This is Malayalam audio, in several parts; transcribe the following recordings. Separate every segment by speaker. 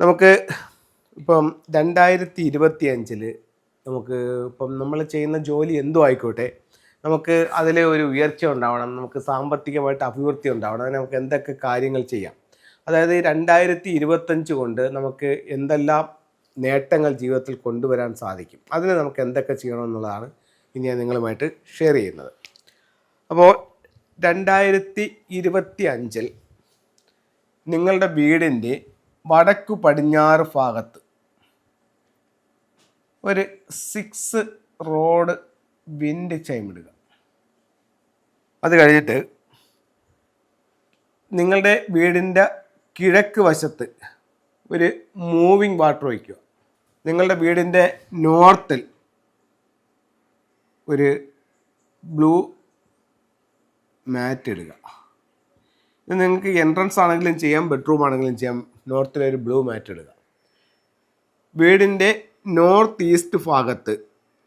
Speaker 1: നമുക്ക് ഇപ്പം രണ്ടായിരത്തി ഇരുപത്തി അഞ്ചിൽ നമുക്ക് ഇപ്പം നമ്മൾ ചെയ്യുന്ന ജോലി എന്തോ ആയിക്കോട്ടെ നമുക്ക് അതിലെ ഒരു ഉയർച്ച ഉണ്ടാവണം നമുക്ക് സാമ്പത്തികമായിട്ട് അഭിവൃദ്ധി ഉണ്ടാവണം അതിന് നമുക്ക് എന്തൊക്കെ കാര്യങ്ങൾ ചെയ്യാം. അതായത് രണ്ടായിരത്തി ഇരുപത്തഞ്ച് കൊണ്ട് നമുക്ക് എന്തെല്ലാം നേട്ടങ്ങൾ ജീവിതത്തിൽ കൊണ്ടുവരാൻ സാധിക്കും അതിന് നമുക്ക് എന്തൊക്കെ ചെയ്യണമെന്നുള്ളതാണ് ഇനി ഞാൻ നിങ്ങളുമായിട്ട് ഷെയർ ചെയ്യുന്നത്. അപ്പോൾ രണ്ടായിരത്തി ഇരുപത്തി അഞ്ചിൽ നിങ്ങളുടെ വീടിന്റെ വടക്കു പടിഞ്ഞാറ് ഭാഗത്ത്. ഒരു സിക്സ് റോഡ് വിൻഡ് ചൈമിടുക അത് കഴിഞ്ഞിട്ട് നിങ്ങളുടെ വീടിന്റെ കിഴക്ക് വശത്ത് ഒരു മൂവിങ് വാട്ടർ വയ്ക്കുക നിങ്ങളുടെ വീടിന്റെ നോർത്തിൽ ഒരു ബ്ലൂ മാറ്റ് ഇടുക. ഇത് നിങ്ങൾക്ക് എൻട്രൻസ് ആണെങ്കിലും ചെയ്യാം ബെഡ്റൂം ആണെങ്കിലും ചെയ്യാം. നോർത്തിലെ ഒരു ബ്ലൂ മാറ്റ് ഇടുക. വീടിന്റെ നോർത്ത് ഈസ്റ്റ് ഭാഗത്ത്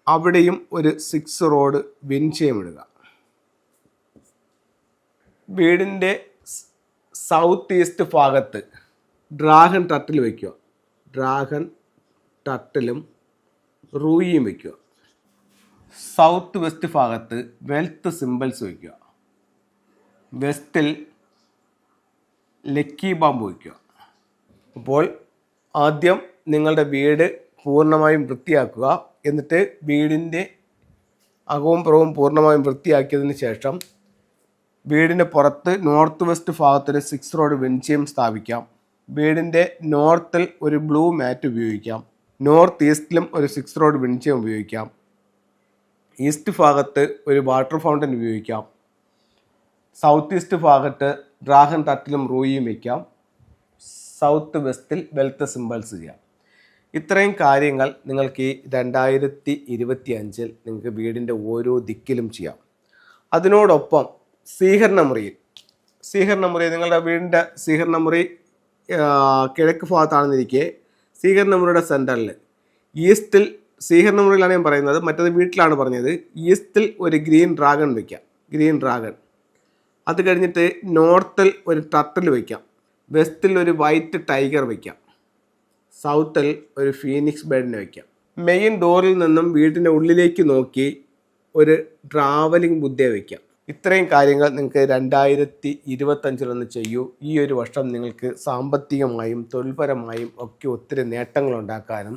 Speaker 1: അവിടെയും ഒരു സിക്സ് റോഡ് വിൻചയം ഇടുക. വീടിന്റെ സൗത്ത് ഈസ്റ്റ് ഭാഗത്ത് ഡ്രാഗൺ ടട്ടിൽ വയ്ക്കുക ഡ്രാഗൺ ടട്ടിലും റൂയിയും വയ്ക്കുക സൗത്ത് വെസ്റ്റ് ഭാഗത്ത് വെൽത്ത് സിമ്പിൾസ് വയ്ക്കുക വെസ്റ്റിൽ ലക്കി ബാമ്പ് വയ്ക്കുക അപ്പോൾ ആദ്യം നിങ്ങളുടെ വീട് പൂർണമായും വൃത്തിയാക്കുക. എന്നിട്ട് വീടിന്റെ അകവും പുറവും പൂർണമായും വൃത്തിയാക്കിയതിന് ശേഷം വീടിന്റെ പുറത്ത് നോർത്ത് വെസ്റ്റ് ഭാഗത്തൊരു സിക്സ് റോഡ് വെഞ്ചിയം സ്ഥാപിക്കാം. വീടിന്റെ നോർത്തിൽ ഒരു ബ്ലൂ മാറ്റ് ഉപയോഗിക്കാം. നോർത്ത് ഈസ്റ്റിലും ഒരു സിക്സ് റോഡ് വെഞ്ചിയം ഉപയോഗിക്കാം. ഈസ്റ്റ് ഭാഗത്ത് ഒരു വാട്ടർ ഫൗണ്ടൻ ഉപയോഗിക്കാം. സൗത്ത് ഈസ്റ്റ് ഭാഗത്ത് ഡ്രാഗൺ തട്ടിലും റൂയിയും വയ്ക്കാം സൗത്ത് വെസ്റ്റിൽ വെൽത്ത് സിമ്പിൾസ് ചെയ്യാം. ഇത്രയും കാര്യങ്ങൾ നിങ്ങൾക്ക് ഈ രണ്ടായിരത്തി ഇരുപത്തി അഞ്ചിൽ നിങ്ങൾക്ക് വീടിന്റെ ഓരോ ദിക്കിലും ചെയ്യാം. അതിനോടൊപ്പം സ്വീകരണ മുറിയിൽ സ്വീകരണ മുറി നിങ്ങളുടെ വീടിന്റെ സ്വീകരണ മുറി കിഴക്ക് ഭാഗത്താണെന്നിരിക്കെ സ്വീകരണ മുറിയുടെ സെന്ററിൽ ഈസ്റ്റിൽ സ്വീകരണ മുറിയിലാണ് ഞാൻ പറയുന്നത്. മറ്റത് വീട്ടിലാണ് പറഞ്ഞത്. ഈസ്റ്റിൽ ഒരു ഗ്രീൻ ഡ്രാഗൺ വയ്ക്കാം ഗ്രീൻ ഡ്രാഗൺ അത് കഴിഞ്ഞിട്ട് നോർത്തിൽ ഒരു ടർട്ടിൽ വയ്ക്കാം വെസ്റ്റിൽ ഒരു വൈറ്റ് ടൈഗർ വയ്ക്കാം സൗത്തിൽ ഒരു ഫീനിക്സ് ബേഡിനെ വയ്ക്കാം മെയിൻ ഡോറിൽ നിന്നും വീടിന്റെ ഉള്ളിലേക്ക് നോക്കി ഒരു ട്രാവലിംഗ് ബുദ്ധയെ വയ്ക്കാം ഇത്രയും കാര്യങ്ങൾ നിങ്ങൾക്ക് രണ്ടായിരത്തി ഇരുപത്തഞ്ചിലൊന്ന് ചെയ്യൂ. ഈ ഒരു വർഷം നിങ്ങൾക്ക് സാമ്പത്തികമായും തൊഴിൽപരമായും ഒക്കെ ഒത്തിരി നേട്ടങ്ങൾ ഉണ്ടാക്കാനും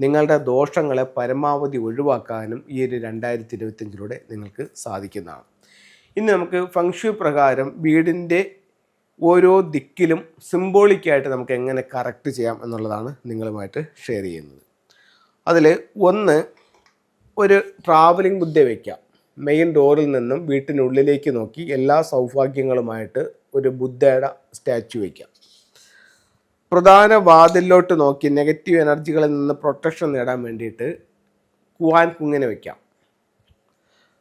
Speaker 1: നിങ്ങളുടെ ദോഷങ്ങളെ പരമാവധി ഒഴിവാക്കാനും ഈ ഒരു രണ്ടായിരത്തി ഇരുപത്തഞ്ചിലൂടെ നിങ്ങൾക്ക് സാധിക്കുന്നതാണ്. ഇനി നമുക്ക് ഫങ്ഷു പ്രകാരം വീടിന്റെ ഓരോ ദിക്കിലും സിംബോളിക്കായിട്ട് നമുക്ക് എങ്ങനെ കറക്റ്റ് ചെയ്യാം എന്നുള്ളതാണ് നിങ്ങളുമായിട്ട് ഷെയർ ചെയ്യുന്നത്. അതിൽ ഒന്ന് ഒരു ട്രാവലിംഗ് ബുദ്ധ വയ്ക്കാം മെയിൻ ഡോറിൽ നിന്നും വീട്ടിനുള്ളിലേക്ക് നോക്കി എല്ലാ സൗഭാഗ്യങ്ങളുമായിട്ട് ഒരു ബുദ്ധയുടെ സ്റ്റാച്ചു വയ്ക്കാം പ്രധാന വാതിലിലോട്ട് നോക്കി നെഗറ്റീവ് എനർജികളിൽ നിന്ന് പ്രൊട്ടക്ഷൻ നേടാൻ വേണ്ടിയിട്ട് കുവാൻ കുങ്ങിനെ വയ്ക്കാം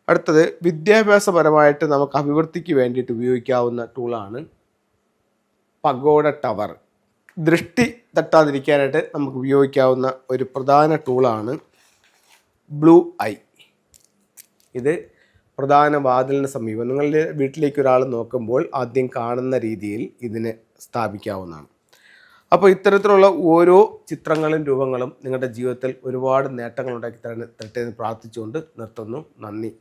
Speaker 1: അടുത്തത് വിദ്യാഭ്യാസപരമായിട്ട് നമുക്ക് അഭിവൃദ്ധിക്ക് വേണ്ടിയിട്ട് ഉപയോഗിക്കാവുന്ന ടൂളാണ് പഗോഡ ടവർ. ദൃഷ്ടി തട്ടാതിരിക്കാനായിട്ട് നമുക്ക് ഉപയോഗിക്കാവുന്ന ഒരു പ്രധാന ടൂളാണ് ബ്ലൂ ഐ. ഇത് പ്രധാന വാതിലിന് സമീപം. നിങ്ങളുടെ വീട്ടിലേക്ക് ഒരാൾ നോക്കുമ്പോൾ ആദ്യം കാണുന്ന രീതിയിൽ ഇതിനെ സ്ഥാപിക്കാവുന്നതാണ്. അപ്പോൾ ഇത്തരത്തിലുള്ള ഓരോ ചിത്രങ്ങളും രൂപങ്ങളും നിങ്ങളുടെ ജീവിതത്തിൽ ഒരുപാട് നേട്ടങ്ങൾ ഉണ്ടാക്കി തരട്ടെ എന്ന് പ്രാർത്ഥിച്ചുകൊണ്ട് നിർത്തുന്നു. നന്ദി.